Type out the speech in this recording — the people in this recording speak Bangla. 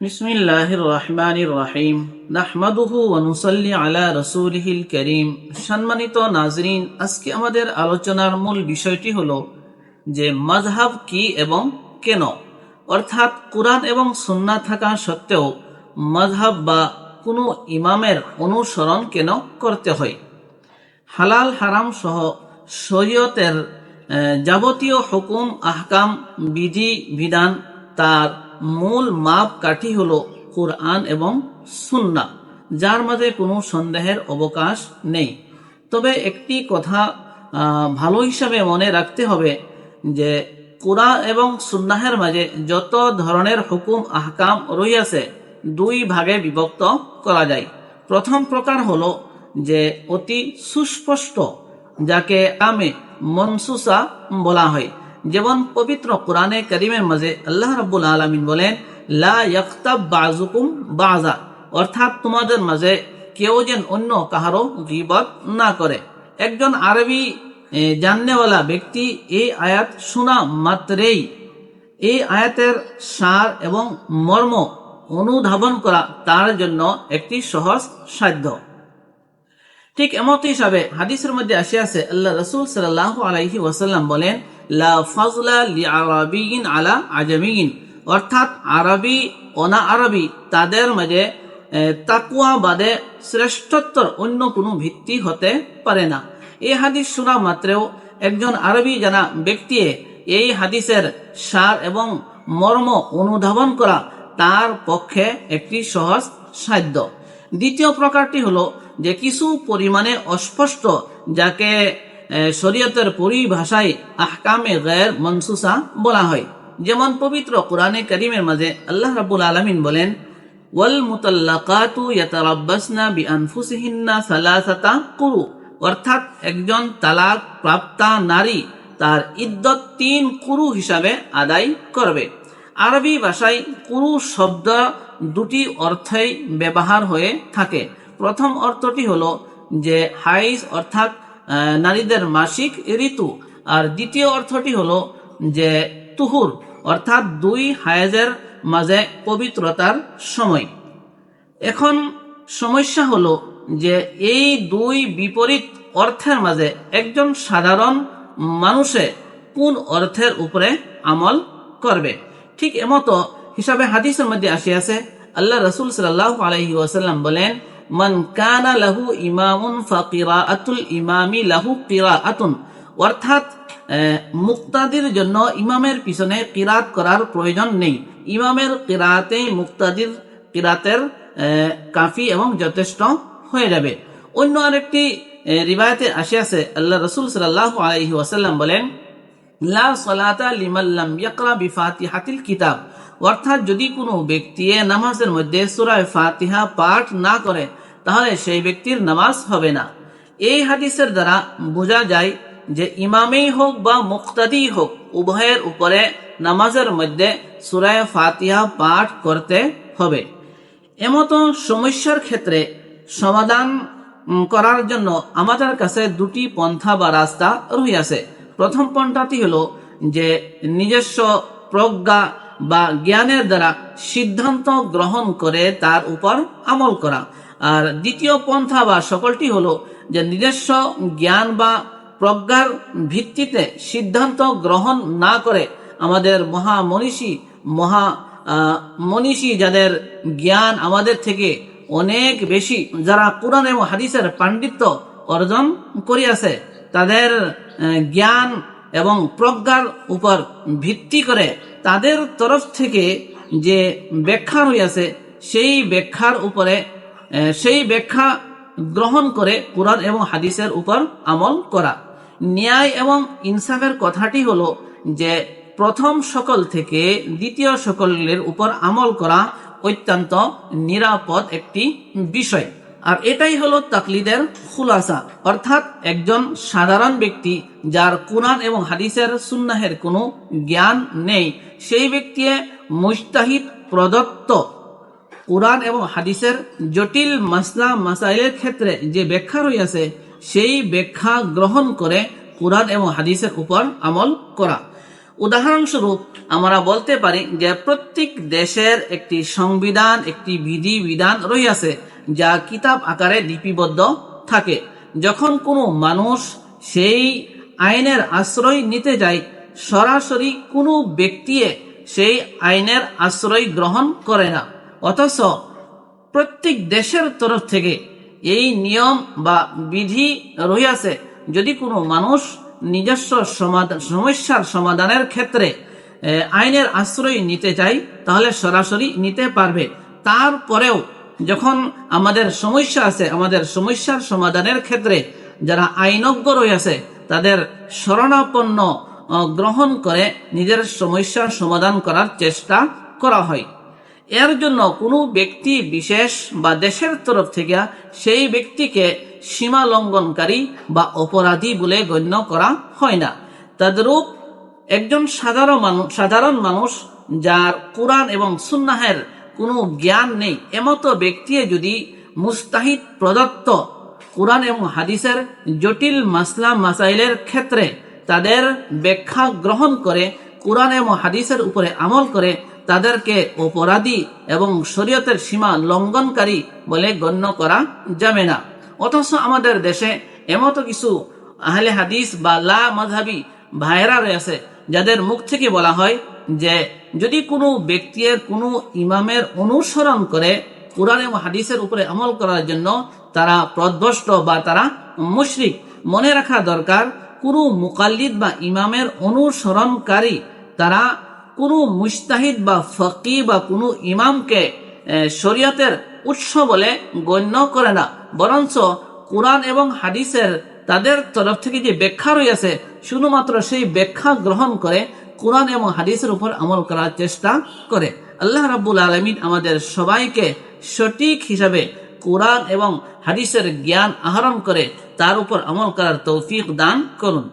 بسم الله الرحمن الرحيم نحمده ونصلي على رسوله الكريم সম্মানিত নাজরিন আজকে আমাদের আলোচনার মূল বিষয়টি হলো যে মাযহাব কি এবং কেন অর্থাৎ কোরআন এবং সুন্নাহ থাকা সত্ত্বেও মাযহাব বা কোনো ইমামের অনুসরণ কেন করতে হয় হালাল হারাম সহ শরীয়তের আহ, যাবতীয় হুকুম আহকাম বিধি বিধান তার মূল মাপ কাঠি হল কোরআন এবং সুন্না যার মাঝে কোনো সন্দেহের অবকাশ নেই। তবে একটি কথা ভালো হিসাবে মনে রাখতে হবে যে, কোরআন এবং সুন্নাহের মাঝে যত ধরনের হুকুম, আহকাম রইয়াছে, দুই ভাগে বিভক্ত করা যায়। প্রথম প্রকার হলো যে, অতি সুস্পষ্ট, যাকে আমে মনসুসা বলা হয়। যেমন পবিত্র কোরআনে করিমের মাঝে আল্লাহ রাব্বুল আলামিন বলেন, লা বাজা অর্থাৎ তোমাদের মাঝে কেউ যেন অন্য কাহারও গিবত না করে। একজন আরবি জাননেওয়ালা ব্যক্তি এই আয়াত শোনা মাত্রেই এই আয়াতের সার এবং মর্ম অনুধাবন করা তার জন্য একটি সহজ সাধ্য। ঠিক এমত হিসাবে হাদিসের মধ্যে আসে আছে আল্লাহ রসুল সাল্লাহ আলাইহি ওয়াসাল্লাম বলেন লা ফাজলা লি আরাবিয়িন আলা আজামিয়িন। অর্থাৎ আরবি অনা আরবি তাদের মাঝে তাকুয়া বাদে শ্রেষ্ঠত্বর অন্য কোনো ভিত্তি হতে পারে না। এই হাদিস শোনা মাত্রেও একজন আরবি জানা ব্যক্তি এই হাদিসের সার এবং মর্ম অনুধাবন করা তার পক্ষে একটি সহজ সাধ্য। দ্বিতীয় প্রকারটি হলো যে কিছু পরিমাণে অস্পষ্ট, যাকে শরীয়তের পরিভাষায় আহকামে গের মনসুসা বলা হয়। যেমন পবিত্র কোরআনে করিমের মাঝে আল্লাহ রাব্বুল আলামিন বলেন, ওয়াল মুতাল্লাকাতু ইয়াতারাব্বাসনা বিআনফুসিহিন্না সালাসাতা কুরু। অর্থাৎ একজন তালাক প্রাপ্তা নারী তার ইদ্যত তিন কুরু হিসাবে আদায় করবে। আরবি ভাষায় কুরু শব্দ দুটি অর্থেই ব্যবহার হয়ে থাকে। প্রথম অর্থটি হলো যে হাইজ অর্থাৎ নারীদের মাসিক ঋতু। আর দ্বিতীয় অর্থটি হলো যে তুহুর, অর্থাৎ দুই হায়েজের মাঝে পবিত্রতার সময়। এখন সমস্যা হলো যে এই দুই বিপরীত অর্থের মাঝে একজন সাধারণ মানুষে কোন অর্থের উপরে আমল করবে? ঠিক এমতো হিসাবে হাদিসের মধ্যে আসিয়াছে, আল্লাহ রসুল সাল্লাহ আলহি ওয়াসাল্লাম বলেন মান কানা লাহু ইমামুন ফাকিরাআতুল ইমামি লাহু কিরাআতুন। অর্থাৎ মুক্তাদির জন্য ইমামের পিছনে কিরাত করার প্রয়োজন নেই। ইমামের কিরাতেই মুক্তাদির কিরাতের কাফি এবং যথেষ্ট হয়ে যাবে। অন্য আরেকটি রিবায়তে আসিয়াছে আল্লাহ রসুল সাল্লাহ আলহি ওয়াসাল্লাম বলেন, লা সলাতা লিমাল্লাম ইয়াকরা বিফাতিহাতিল কিতাব। অর্থাৎ যদি কোনো ব্যক্তি নামাজের মধ্যে সুরায় ফাতিহা পাঠ না করে, তাহলে সেই ব্যক্তির নামাজ হবে না। এই হাদিসের দ্বারা বোঝা যায় যে ইমামেই হোক বা মুক্তাদি হোক, উভয়ের উপরে নামাজের মধ্যে সুরায় ফাতিহা পাঠ করতে হবে। এমতো সমস্যার ক্ষেত্রে সমাধান করার জন্য আমাদের কাছে দুটি পন্থা বা রাস্তা রহিয়াছে। প্রথম পন্থাটি হলো যে নিজস্ব প্রজ্ঞা বা জ্ঞানের দ্বারা সিদ্ধান্ত গ্রহণ করে তার উপর আমল করা। আর দ্বিতীয় পন্থা বা সকলটি হলো যে নিজস্ব জ্ঞান বা প্রজ্ঞার ভিত্তিতে সিদ্ধান্ত গ্রহণ না করে আমাদের মহা মনীষী মহা মনীষী যাদের জ্ঞান আমাদের থেকে অনেক বেশি, যারা কোরআন এবং হাদিসের পাণ্ডিত্য অর্জন করিয়াছে, তাদের জ্ঞান এবং প্রজ্ঞার উপর ভিত্তি করে তাদের তরফ থেকে যে ব্যাখ্যা রইয়াছে সেই ব্যাখ্যার উপরে সেই ব্যাখ্যা গ্রহণ করে কোরআন এবং হাদিসের উপর আমল করা। ন্যায় এবং ইনসাফের কথাটি হলো যে প্রথম সকল থেকে দ্বিতীয় সকলের উপর আমল করা অত্যন্ত নিরাপদ একটি বিষয়। আর এটাই হলো তাকলিদের খুলাসা। অর্থাৎ একজন সাধারণ ব্যক্তি যার কোরআন এবং হাদিসের সুন্নাহের কোনো জ্ঞান নেই, সেই ব্যক্তি মুস্তাহিদ প্রদত্ত কোরআন এবং হাদিসের জটিল মাসলা, মাসাইলের ক্ষেত্রে যে ব্যাখ্যা রইয়াছে সেই ব্যাখ্যা গ্রহণ করে কোরআন এবং হাদিসের উপর আমল করা। উদাহরণস্বরূপ, আমরা বলতে পারি যে প্রত্যেক দেশের একটি সংবিধান, একটি বিধি বিধান রইয়াছে যা কিতাব আকারে লিপিবদ্ধ থাকে। যখন কোনো মানুষ সেই আইনের আশ্রয় নিতে যায়, সরাসরি কোনো ব্যক্তি সেই আইনের আশ্রয় গ্রহণ করে না। অথচ প্রত্যেক দেশের তরফ থেকে এই নিয়ম বা বিধি রহিয়াছে যদি কোনো মানুষ নিজস্ব সমস্যার সমাধানের ক্ষেত্রে আইনের আশ্রয় নিতে চাই তাহলে সরাসরি নিতে পারবে। তারপরেও যখন আমাদের সমস্যা আছে, আমাদের সমস্যার সমাধানের ক্ষেত্রে যারা আইনজ্ঞ রয়েছে তাদের শরণাপন্ন গ্রহণ করে নিজের সমস্যার সমাধান করার চেষ্টা করা হয়। এর জন্য কোনো ব্যক্তি বিশেষ বা দেশের তরফ থেকে সেই ব্যক্তিকে সীমা লঙ্ঘনকারী বা অপরাধী বলে গণ্য করা হয় না। তদ্রূপ একজন সাধারণ মানুষ সাধারণ মানুষ যার কোরআন এবং সুন্নাহের কোনো জ্ঞান নেই, এমতো ব্যক্তি যদি মুস্তাহিদ প্রদত্ত কোরআন এবং হাদিসের জটিল মাসলা মাসাইলের ক্ষেত্রে তাদের ব্যাখ্যা গ্রহণ করে, কোরআন এবং হাদিসের উপরে আমল করে তাদেরকে অপরাধী এবং শরীয়তের সীমা লঙ্ঘনকারী বলে গণ্য করা যাবে না। অথচ আমাদের দেশে এমতো কিছু আহলে হাদিস বা লা মাঝহাবি ভাইরা রয়েছে, যাদের মুখ থেকে বলা হয় যে যদি কোনো ব্যক্তির কোনো ইমামের অনুসরণ করে কোরআন এবং হাদিসের উপরে আমল করার জন্য তারা প্রধ্বস্ত বা তারা মুশরিক, মনে রাখা দরকার কোনো মুকাল্লিদ বা ইমামের অনুসরণকারী তারা কোনো মুস্তাহিদ বা ফকি বা কোনো ইমামকে শরীয়তের উৎস বলে গণ্য করে না। বরঞ্চ কোরআন এবং হাদিসের তাদের তরফ থেকে যে ব্যাখ্যা রয়েছে, শুধুমাত্র সেই ব্যাখ্যা গ্রহণ করে কোরআন এবং হাদিসের উপর আমল করার চেষ্টা করে। আল্লাহ রাব্বুল আলমিন আমাদের সবাইকে সঠিক হিসাবে কোরআন এবং হাদিসের জ্ঞান আহরণ করে তার উপর আমল করার তৌফিক দান করুন।